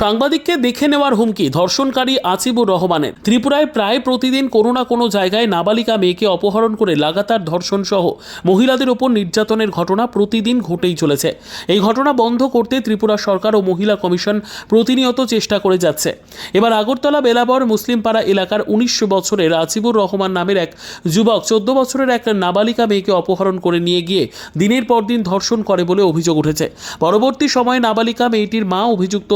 সাংবাদিককে দেখে নেওয়ার হুমকি ধর্ষণকারী আসিবুর রহমানের। ত্রিপুরায় প্রায় প্রতিদিন কোনো না কোনো জায়গায় নাবালিকা মেয়েকে অপহরণ করে লাগাতার ধর্ষণ সহ মহিলাদের ওপর নির্যাতনের ঘটনা প্রতিদিন ঘটেই চলেছে। এই ঘটনা বন্ধ করতে ত্রিপুরা সরকার ও মহিলা কমিশন প্রতিনিয়ত চেষ্টা করে যাচ্ছে। এবার আগরতলা বেলাবর মুসলিমপাড়া এলাকার উনিশ বছরের আসিবুর রহমান নামের এক যুবক চোদ্দ বছরের এক নাবালিকা মেয়েকে অপহরণ করে নিয়ে গিয়ে দিনের পর দিন ধর্ষণ করে বলে অভিযোগ উঠেছে। পরবর্তী সময়ে নাবালিকা মেয়েটির মা অভিযুক্ত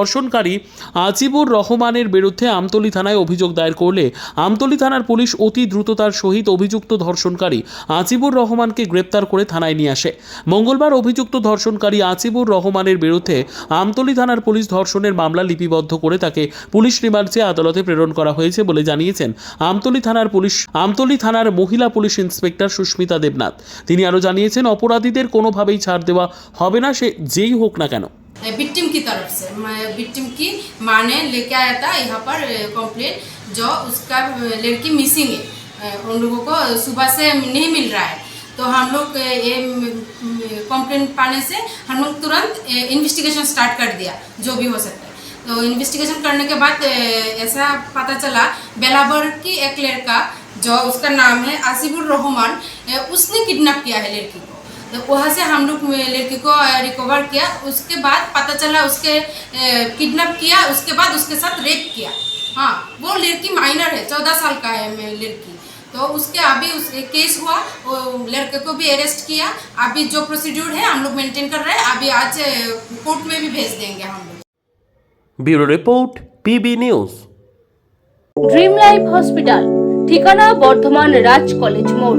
ধর্ষণকারী আজিবুর রহমানের বিরুদ্ধে আমতলী থানায় অভিযোগ দায়ের করলে আমতলী থানার পুলিশ অতি দ্রুততার সহিত অভিযুক্ত ধর্ষণকারী আজিবুর রহমানকে গ্রেপ্তার করে থানায় নিয়ে আসে। মঙ্গলবার অভিযুক্ত ধর্ষণকারী আজিবুর রহমানের বিরুদ্ধে আমতলী থানার পুলিশ ধর্ষণের মামলা লিপিবদ্ধ করে তাকে পুলিশ রিমান্ডে আদালতে প্রেরণ করা হয়েছে বলে জানিয়েছেন আমতলী থানার পুলিশ আমতলী থানার মহিলা পুলিশ ইন্সপেক্টর সুস্মিতা দেবনাথ। তিনি আরও জানিয়েছেন, অপরাধীদের কোনোভাবেই ছাড় দেওয়া হবে না, সে যেই হোক না কেন। विक्टिम की तरफ़ से। विक्टिम की माँ ने लेके आया था, यहाँ पर कंप्लेन जो उसका लड़की मिसिंग है। उन लोगों को सुबह से नहीं मिल रहा है। तो हम लोग ये कंप्लेन पाने से हम लोग तुरंत इन्वेस्टिगेशन स्टार्ट कर दिया, जो भी हो सकता है। तो इन्वेस्टिगेशन करने के बाद ऐसा पता चला, बेलाबर की एक लड़का, जो उसका नाम है आसिफुर रहमान उसने किडनैप किया है लड़की को। तो वहाँ से हम लोग लड़की को रिकवर किया। उसके बाद पता चला उसके किडनैप किया उसके बाद उसके साथ रेप किया। हाँ वो लड़की माइनर है चौदह साल का है लड़की। तो उसके अभी उस केस हुआ लड़के को भी अरेस्ट किया। अभी जो प्रोसीड्यूर है हम लोग मेंटेन कर रहे हैं। अभी आज कोर्ट में भी भेज देंगे हम लोग। Bureau report PB news. Dream life hospital ठिकाना बर्धमान राज कॉलेज मोड़।